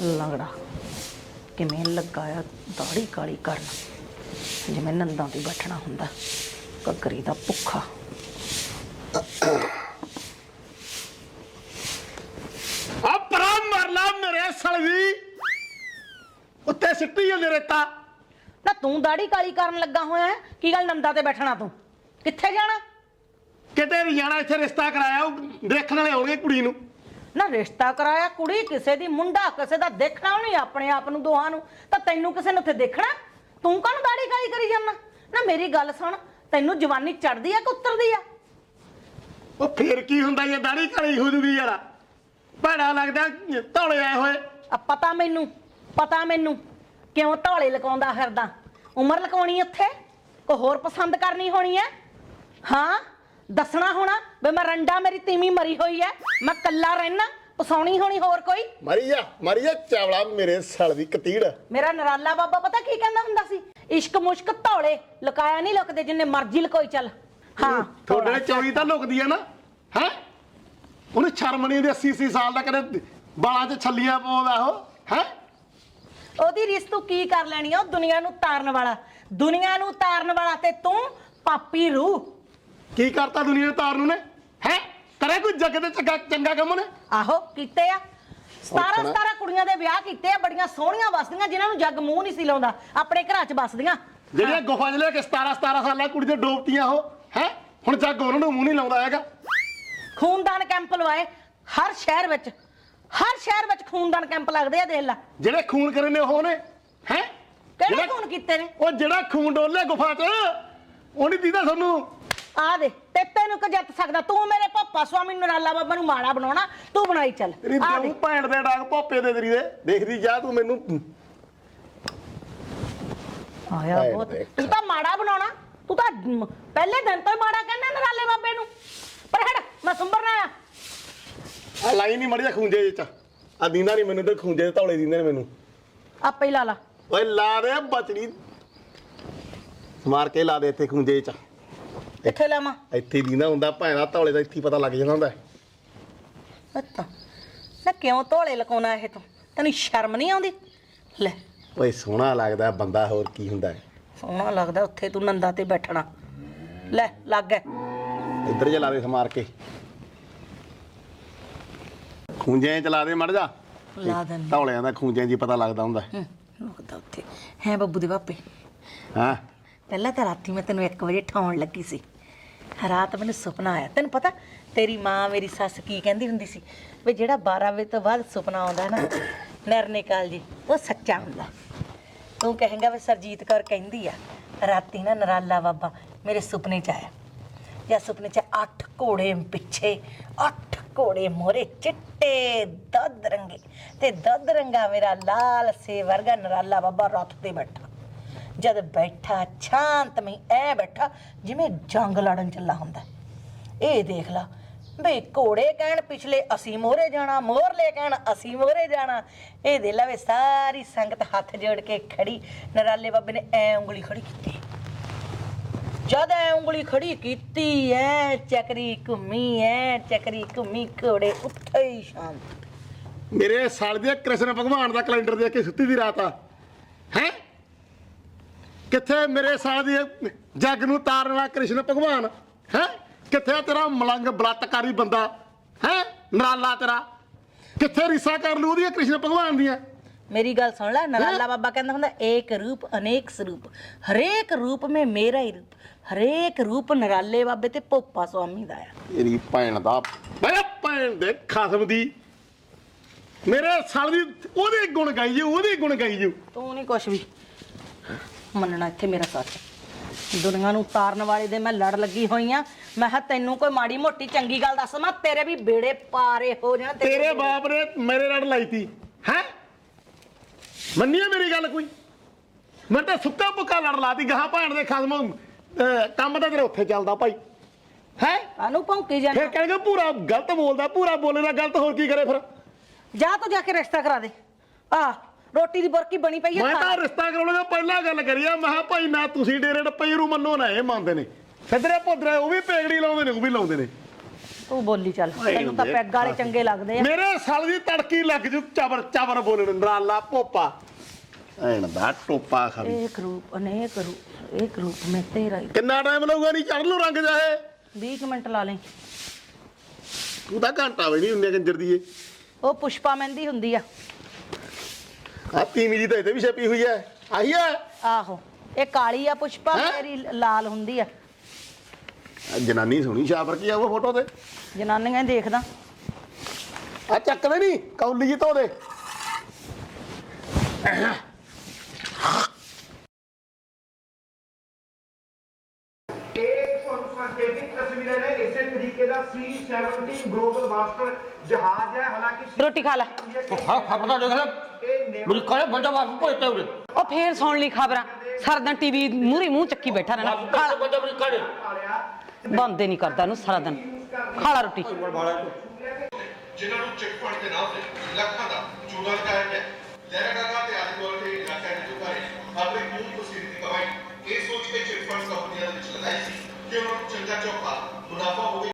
ਲੰਗੜਾ। ਕਿਵੇਂ ਲੱਗਾ ਆ ਦਾੜੀ ਕਾਲੀ ਕਰਨ? ਜਿਵੇਂ ਨੰਦਾਂ ਤੇ ਬੈਠਣਾ ਹੁੰਦਾ ਕੱਕਰੀ ਦਾ ਭੁੱਖਾ। ਆ ਪਰਾਂ ਮਰ ਲਾ ਮੇਰੇ ਸਲਵੀ ਉੱਤੇ ਸਿੱਟੀ ਜਾਂਦੇ ਰੇਤਾ ਨਾ ਤੂੰ ਦਾੜੀ ਕਾਲੀ ਕਰਨ ਲੱਗਾ ਹੋਇਆ ਹੈ? ਕੀ ਗੱਲ ਨੰਦਾਂ ਤੇ ਬੈਠਣਾ ਤੂੰ? ਕਿੱਥੇ ਜਾਣਾ? ਕਿਤੇ ਵੀ ਜਾਣਾ ਇੱਥੇ ਰਿਸ਼ਤਾ ਕਰਾਇਆ ਉਹ ਦੇਖਣ ਵਾਲੇ ਆਉਣਗੇ ਕੁੜੀ ਨੂੰ। ਨਾ ਰਿਸ਼ਤਾ ਕਰਾਇਆ ਕੁੜੀ ਕਿਸੇ ਦੀ ਮੁੰਡਾ ਕਿਸੇ ਦਾ ਦੇਖਣਾ ਨਹੀਂ ਆਪਣੇ ਆਪ ਨੂੰ ਦੋਹਾਂ ਨੂੰ। ਤਾਂ ਤੈਨੂੰ ਕਿਸੇ ਨੇ ਉੱਥੇ ਦੇਖਣਾ? ਤੂੰ ਕਾਹਨੂੰ ਦਾੜੀ ਕਾਲੀ ਕਰੀ ਜਾਂਦਾ? ਨਾ ਮੇਰੀ ਗੱਲ ਸੁਣ ਤੈਨੂੰ ਜਵਾਨੀ ਚੜਦੀ ਆ ਕਿ ਉਤਰਦੀ ਆ? ਉਹ ਫੇਰ ਕੀ ਹੁੰਦਾ ਇਹ ਦਾੜੀ ਕਾਲੀ ਹੋ ਜੂਗੀ ਯਾਰ? ਭੈੜਾ ਲੱਗਦਾ ਧੌਲੇ ਆਏ ਹੋਏ। ਆ ਪਤਾ ਮੈਨੂੰ ਪਤਾ ਮੈਨੂੰ ਕਿਉਂ ਢੋਲੇ ਲਕਾਉਂਦਾ ਫਿਰਦਾ? ਉਮਰ ਲਕਾਉਣੀ ਉੱਥੇ? ਕੋ ਹੋਰ ਪਸੰਦ ਕਰਨੀ ਹੋਣੀ ਐ ਹਾਂ? ਦੱਸਣਾ ਹੋਣਾ ਵੀ ਮੈਂ ਰੰਡਾ ਮੇਰੀ ਤੀਵੀਂ ਮਰੀ ਹੋਈ ਐ ਮੈਂ ਕੱਲਾ ਰਹਿਣਾ ਪਸਾਉਣੀ ਹੋਣੀ ਹੋਰ ਕੋਈ? ਮਰੀ ਜਾ ਮਰੀ ਜਾ ਚਾਵਲਾ ਮੇਰੇ ਸਲ ਦੀ ਕਤੀੜ। ਮੇਰਾ ਨਰਾਲਾ ਬਾਬਾ ਪਤਾ ਕੀ ਕਹਿੰਦਾ ਹੁੰਦਾ ਸੀ? ਇਸ਼ਕ ਮੁਸ਼ਕ ਧੌਲੇ ਲੁਕਾਇਆ ਨਹੀਂ ਲੁਕਦੇ ਜਿੰਨੇ ਮਰਜ਼ੀ ਲਕੋਈ ਚੱਲ। ਹਾਂ ਤੁਹਾਡੇ ਚੌੜੀ ਤਾਂ ਲੁਕਦੀ ਆ ਨਾ ਹੈ? ਉਹਨੇ ਸ਼ਰਮ ਨਹੀਂ ਦੀ 80 80 ਸਾਲ ਦਾ ਕਦੇ ਬਾਲਾਂ 'ਚ ਛੱਲੀਆਂ ਪਾਉਂਦਾ ਉਹ ਹੈ? ਉਹਦੀ ਰਿਸ ਤੂੰ ਕੀ ਕਰ ਲੈਣੀ ਆ? ਉਹ ਦੁਨੀਆ ਨੂੰ ਤਾਰਨ ਵਾਲਾ। ਦੁਨੀਆ ਨੂੰ ਤਾਰਨ ਵਾਲਾ ਤੇ ਤੂੰ ਪਾਪੀ ਰੂਹ। ਕੀ ਕਰਤਾ ਦੁਨੀਆ ਨੇ ਤਾਰ ਨੂੰ ਨੇ? ਹੈ? ਕਰੇ ਕੋਈ ਜੱਗ ਤੇ ਚੰਗਾ ਚੰਗਾ ਕੰਮ ਨੇ ਆਹੋ ਕੀਤੇ ਆ। 17 ਔਖਣਾ। 17 ਕੁੜੀਆਂ ਦੇ ਵਿਆਹ ਕੀਤੇ ਆ ਬੜੀਆਂ ਸੋਹਣੀਆਂ ਵਸਦੀਆਂ ਜਿਨ੍ਹਾਂ ਨੂੰ ਜੱਗ ਮੂੰਹ ਨਹੀਂ ਸੀ ਲਾਉਂਦਾ। ਆਪਣੇ ਘਰਾਂ 'ਚ ਵਸਦੀਆਂ। ਜਿਹੜੀਆਂ ਗੁਫਾ 'ਚ ਲੈ ਕੇ 17 17 ਸਾਲਾਂ ਕੁੜੀ ਦੇ ਡੋਬਤੀਆਂ ਉਹ ਹੈ? ਹੁਣ ਜੱਗ ਉਹਨਾਂ ਨੂੰ ਮੂੰਹ ਨਹੀਂ ਲਾਉਂਦਾ ਹੈਗਾ। ਖੂਨਦਾਨ ਕੈਂਪ ਲਵਾਏ ਹਰ ਸ਼ਹਿਰ ਵਿੱਚ। ਹਰ ਸ਼ਹਿਰ ਵਿੱਚ ਖੂਨਦਾਨ ਕੈਂਪ ਲੱਗਦੇ ਆ ਦੇਖ ਲੈ। ਜਿਹੜੇ ਖੂਨ ਕਰੇ ਨੇ ਉਹ ਨੇ ਹੈ? ਕਿਹੜੇ ਖੂਨ ਕੀਤੇ ਨੇ? ਉਹ ਜਿਹੜਾ ਖੂਨ ਡੋਲੇ ਗੁਫਾ 'ਚ ਉਹ ਨਹੀਂ ਦੀਦਾ ਤੁਹਾਨੂੰ। ਆ ਦੇ ਤੇ ਤੈਨੂੰ ਕਿ ਜਿੱਤ ਸਕਦਾ? ਤੂੰ ਮੇਰੇ ਪਾਪਾ ਸਵਾਮੀ ਨਰਾਲਾ ਬਾਬਾ ਨੂੰ ਮਾੜਾ ਬਣਾਉਣਾ ਤੂੰ ਬਣਾਈ ਚੱਲ। ਤੇਰੀ ਆ ਦੇ ਭੈਣ ਦੇ ਡਾਂਗ ਭੋਪੇ ਦੇ ਤੇਰੀ ਦੇ। ਦੇਖਦੀ ਜਾ ਤੂੰ ਮੈਨੂੰ। ਆਇਆ ਭੈਣ ਬਹੁਤ ਦੇ। ਤੂੰ ਤਾਂ ਮਾੜਾ ਬਣਾਉਣਾ। ਤੂੰ ਤਾਂ ਮ- ਪਹਿਲੇ ਦਿਨ ਤੋਂ ਹੀ ਮਾੜਾ ਕਹਿੰਦਾ ਨਰਾਲੇ ਬਾਬੇ ਨੂੰ। ਪਰ ਹਟ ਮੈਂ ਸੁੰਬਰਨਾ ਆ। ਆ ਲਾਈ ਨਹੀਂ ਮੜਿਆ ਖੂੰਜੇ 'ਚ। ਆ ਦੀਂਦਾ ਨਹੀਂ ਮੈਨੂੰ ਤੇ ਖੂੰਜੇ ਦੇ ਧੌਲੇ ਦਿੰਦੇ ਨੇ ਮੈਨੂੰ। ਆਪੇ ਹੀ ਲਾ ਲਾ। ਓਏ ਲਾ ਦੇ ਬਚੜੀ। ਮਾਰ ਕੇ ਲਾ ਦੇ ਇੱਥੇ ਖੂੰਜੇ 'ਚ। ਕਿੱਥੇ ਲਾਵਾਂ? ਇੱਥੇ ਦੀਂਦਾ ਹੁੰਦਾ ਭੈਣਾ ਧੌਲੇ ਦਾ ਇੱਥੇ ਹੀ ਪਤਾ ਲੱਗ ਜਾਂਦਾ ਹੁੰਦਾ। ਅੱਤਾ ਨਾ ਕਿਉਂ ਧੋਲੇ ਲਕਾਉਣਾ ਇਹ ਤੂੰ? ਤੈਨੂੰ ਸ਼ਰਮ ਨਹੀਂ ਆਉਂਦੀ? ਲੈ। ਓਏ ਸੋਹਣਾ ਲੱਗਦਾ ਬੰਦਾ ਹੋਰ ਕੀ ਹੁੰਦਾ ਹੈ? ਸੋਹਣਾ ਲੱਗਦਾ ਉੱਥੇ ਤੂੰ ਨੰਦਾ ਤੇ ਬੈਠਣਾ। ਲੈ ਲੱਗ ਗਿਆ। ਇੱਧਰ ਜੇ ਲਾ ਦੇ ਸਮਾਰ ਕੇ। ਖੂੰਜੇ 'ਚ ਲਾ ਦੇ ਮੜ ਜਾ। ਲਾ ਦਿੰਦੀ। ਧੌਲਿਆਂ ਦਾ ਖੂੰਜੇ 'ਚ ਹੀ ਪਤਾ ਲੱਗਦਾ ਹੁੰਦਾ। ਹੂੰ ਉੱਥੇ। ਹੈ ਬੱਬੂ ਦੇ ਬਾਪੇ। ਹਾਂ? ਪਹਿਲਾਂ ਤਾਂ ਰਾਤੀ ਮੈਂ ਤੈਨੂੰ 1 ਵਜੇ ਠਾਉਣ ਲੱਗੀ ਸੀ। ਰਾਤ ਮੈਨੂੰ ਸੁਪਨਾ ਆਇਆ। ਤੈਨੂੰ ਪਤਾ, ਤੇਰੀ ਮਾਂ ਮੇਰੀ ਸੱਸ ਕੀ ਕਹਿੰਦੀ ਹੁੰਦੀ ਸੀ? ਵੀ ਜਿਹੜਾ 12 ਵਜੇ ਤੋਂ ਬਾਅਦ ਸੁਪਨਾ ਆਉਂਦਾ ਹੈ ਨਾ, ਨਰਨੇ ਕਾਲ ਜੀ, ਉਹ ਸੱਚਾ ਹੁੰਦਾ। ਤੂੰ ਕਹੇਂਗਾ ਵੀ ਸਰਜੀਤ ਕੌਰ ਕਹਿੰਦੀ ਆ, ਰਾਤੀ ਨਾ ਨਰਾਲਾ ਬਾਬਾ ਮੇਰੇ ਸੁਪਨੇ 'ਚ ਆਇਆ। ਜਾਂ ਸੁਪਨੇ 'ਚ ਅੱਠ ਘੋੜੇ ਪਿੱਛੇ, ਅੱਠ ਘੋੜੇ ਮੋਰੇ, ਚਿੱਟੇ ਦੁੱਧ ਰੰਗੇ। ਤੇ ਦੁੱਧ ਰੰਗਾ ਮੇਰਾ ਲਾਲ ਸੇ ਵਰਗਾ ਨਰਾਲਾ ਬਾਬਾ ਰੱਥ ਤੇ ਬੈਠਾ। ਜਦ ਬੈਠਾ ਸ਼ਾਂਤਮਈ ਐ ਬੈਠਾ ਜਿਵੇਂ ਜੰਗ ਲੜਨ ਚੱਲਾ ਹੁੰਦਾ। ਇਹ ਦੇਖ ਲਾ, ਬਈ ਘੋੜੇ ਕਹਿਣ ਪਿਛਲੇ ਅਸੀਂ ਮੋਹਰੇ ਜਾਣਾ, ਮੋਹਰਲੇ ਕਹਿਣ ਅਸੀਂ ਮੋਹਰੇ ਜਾਣਾ। ਇਹ ਦੇ ਲਵੇ ਸਾਰੀ ਸੰਗਤ ਹੱਥ ਜੋੜ ਕੇ ਖੜੀ, ਨਰਾਲੇ ਬਾਬੇ ਨੇ ਐ ਉਂਗਲੀ ਖੜੀ ਕੀਤੀ। ਜਦ ਐ ਉਂਗਲੀ ਖੜੀ ਕੀਤੀ, ਐ ਚੱਕਰੀ ਘੁੰਮੀ, ਐ ਚੱਕਰੀ ਘੁੰਮੀ, ਘੋੜੇ ਉੱਠੇ ਹੀ ਸ਼ਾਂਤ। ਮੇਰੇ ਸਾਲ ਦੇ ਕ੍ਰਿਸ਼ਨ ਭਗਵਾਨ ਦਾ ਕੈਲੰਡਰ ਦੇ ਕੇ ਸੁੱਤੀ ਦੀ ਰਾਤ ਆ। ਹੈ? ਕਿੱਥੇ ਮੇਰੇ ਸਾਲ ਦੀ ਇਹ ਜੱਗ ਨੂੰ ਤਾਰਨ ਵਾਲਾ ਕ੍ਰਿਸ਼ਨ ਭਗਵਾਨ? ਹੈ? ਕਿੱਥੇ ਤੇਰਾ ਮਲੰਗ ਬਲਾਤਕਾਰੀ ਬੰਦਾ? ਹੈ? ਨਰਾਲਾ ਤੇਰਾ? ਕਿੱਥੇ ਰਿਸਾ ਕਰ ਲੂ ਉਹਦੀਆਂ ਕ੍ਰਿਸ਼ਨ ਭਗਵਾਨ ਦੀਆਂ? ਮੇਰੀ ਗੱਲ ਸੁਣ ਲੈ ਨਰਾਲਾ ਬਾਬਾ ਕਹਿੰਦਾ ਹੁੰਦਾ ਏਕ ਰੂਪ ਅਨੇਕ ਸਰੂਪ। ਹਰੇਕ ਰੂਪ ਮੇ ਮੇਰਾ ਹੀ ਰੂਪ। ਹਰੇਕ ਰੂਪ ਨਰਾਲੇ ਬਾਬੇ ਤੇ ਪੋਪਾ ਸੁਆਮੀ ਦਾ ਆ। ਤੇਰੀ ਭੈਣ ਦਾ ਮੇਰੇ ਭੈਣ ਦੇ ਖਸਮ ਦੀ। ਮੇਰੇ ਸਾਲ ਦੀ ਉਹਦੇ ਗੁਣ ਗਾਈ ਜੂ ਉਹਦੇ ਗੁਣ ਗਾਈ ਜੂ। ਤੂੰ ਨਹੀਂ ਕੁਛ ਵੀ। ਮੰਨਣਾ ਇੱਥੇ ਮੇਰਾ ਸੱਚ। ਦੁਨੀਆ ਨੂੰ ਤਾਰਨ ਵਾਲੇ ਦੇ ਮੈਂ ਲੜ ਲੱਗੀ ਹੋਈ ਆ। ਮੈਂ ਕਿਹਾ ਤੈਨੂੰ ਕੋਈ ਮਾੜੀ ਮੋਟੀ ਚੰਗੀ ਗੱਲ ਦੱਸ ਮੈਂ ਤੇਰੇ ਵੀ ਬੇੜੇ ਪਾਰੇ ਹੋ ਜਾਣ ਤੇਰੇ ਬਾਪ ਨੇ ਮੇਰੇ ਨਾਲ ਲਾਈ ਤੀ। ਹੈ? ਮੰਨੀਏ ਮੇਰੀ ਗੱਲ ਕੋਈ? ਮੈਂ ਤਾਂ ਸੁੱਕਾ ਪੁੱਕਾ ਲੜ ਲਾਤੀ ਗਾਹਾਂ ਭੈਣ ਦੇ ਖਸਮ ਕੰਮ ਤਾਂ ਤੇਰਾ ਉੱਥੇ ਚੱਲਦਾ ਭਾਈ। ਹੈ? ਕਾਨੂੰ ਭੌਂਕੀ ਜਾਣਾ ਫਿਰ ਕਹਿੰਗੇ ਪੂਰਾ ਗਲਤ ਬੋਲਦਾ ਪੂਰਾ ਬੋਲੇ ਦਾ ਗਲਤ ਹੋਰ ਕੀ ਕਰੇ ਫਿਰ? ਜਾ ਤੂੰ ਜਾ ਕੇ ਰਿਸ਼ਤਾ ਕਰਾ ਦੇ। ਆ ਰੋਟੀ ਦੀ ਬੁਰਕੀ ਬਣੀ ਪਈ ਮੈਂ ਹੈ ਤਾਂ ਰਿਸ਼ਤਾ ਕਰਾਉਣ ਦਾ ਪਹਿਲਾਂ ਗੱਲ ਕਰੀ ਆ ਮੈਂ ਕਿਹਾ ਭਾਈ ਨਾ ਤੁਸੀਂ ਡੇਰੇ ਡੱਪੇ ਰੂ ਮੰਨੋ ਨਾ ਇਹ ਮੰਨਦੇ ਨੇ। ਸਿੱਧਰੇ ਪੁੱਧਰੇ ਉਹ ਵੀ ਪੇਗੜੀ ਲਾਉਂਦੇ ਨੇ ਉਹ ਵੀ ਲਾਉਂਦੇ ਨੇ। ਤੂੰ ਬੋਲੀ ਚੱਲ ਤੈਨੂੰ ਤਾਂ ਪੈਗ ਵਾਲੇ ਚੰਗੇ ਲੱਗਦੇ ਆ। ਮੇਰੇ ਸਾਲ ਦੀ ਤੜਕੀ ਲੱਗ ਜੂ ਚਬਰ ਚਬਰ ਬੋਲਣ ਨਰਾਲਾ ਪੋਪਾ ਐਣ ਦਾ ਟੋਪਾ ਖਾਲੀ ਇੱਕ ਰੂਪ ਅਨੇਕ ਰੂਪ ਇੱਕ ਰੂਪ ਮੈਂ ਤੇਰਾ ਹੀ। ਕਿੰਨਾ ਟਾਈਮ ਲੱਗੂਗਾ ਨਹੀਂ ਚੜ ਲੂ ਰੰਗ ਜਾਏ 20 ਕੁ ਮਿੰਟ ਲਾ ਲੈ ਤੂੰ ਤਾਂ ਘੰਟਾ ਵੀ ਨਹੀਂ ਹੁੰਦੇ ਕੰਜਰ ਦੀ ਏ ਉਹ ਪੁਸ਼ਪਾ ਮਹਿੰਦੀ ਹੁੰਦੀ ਆ। ਆ ਤੀਵੀਂ ਦੀ ਤਾਂ ਇੱਥੇ ਵੀ ਛਪੀ ਹੋਈ ਐ। ਆਹੀ ਐ? ਆਹੋ ਇਹ ਕਾਲੀ ਆ ਪੁਸ਼ਪਾ ਹੈਂ? ਮੇਰੀ ਲਾਲ ਹੁੰਦੀ ਆ। ਆ ਜਨਾਨੀ ਸੋਹਣੀ ਛਾਪ ਰੱਖੀ ਆ ਉਹ ਫੋਟੋ ਤੇ? ਜਨਾਨੀਆਂ ਹੀ ਦੇਖਦਾ। ਆ ਚੱਕਦੇ ਨਹੀਂ ਕੌਲੀ ਜੀ ਧੋ ਦੇ। ਸਾਂਕੇਤਿਕ ਤਸਵੀਰਾਂ ਨੇ ਇਸੇ ਤਰੀਕੇ ਦਾ C-17 ਗਲੋਬਲ ਮਾਸਟਰ ਜਹਾਜ਼ ਹੈ। ਹਾਲਾਂਕਿ ਰੋਟੀ ਖਾ ਲੈ। ਹਾਂ ਖਬਰਾਂ ਦੇਖ ਲੈ। ਮੇਰੇ ਕੋਲ ਬੰਦਾ ਵਾਪਸ ਭੇਜਤਾ ਉਰੇ। ਉਹ ਫੇਰ ਸੁਣ ਲਈ ਖਬਰਾਂ। ਸਾਰਾ ਦਿਨ ਟੀਵੀ ਮੂਹਰੇ ਮੂੰਹ ਚੱਕੀ ਬੈਠਾ ਰਹਿਣਾ। ਬੰਦਾ ਮੇਰੇ ਕੋਲ ਬੰਦ ਹੀ ਨਹੀਂ ਕਰਦਾ ਇਹਨੂੰ ਸਾਰਾ ਦਿਨ ਖਾਲਾ ਰੋਟੀ। ਜਿਨ੍ਹਾਂ ਨੂੰ ਚੈੱਕ ਪੁਆਇੰਟ ਦੇ ਨਾਮ ਤੇ ਲੱਖਾਂ ਦਾ ਚੂੜਾ ਲਗਾਇਆ ਗਿਆ ਲਹਿਰਾਗਾਗਾ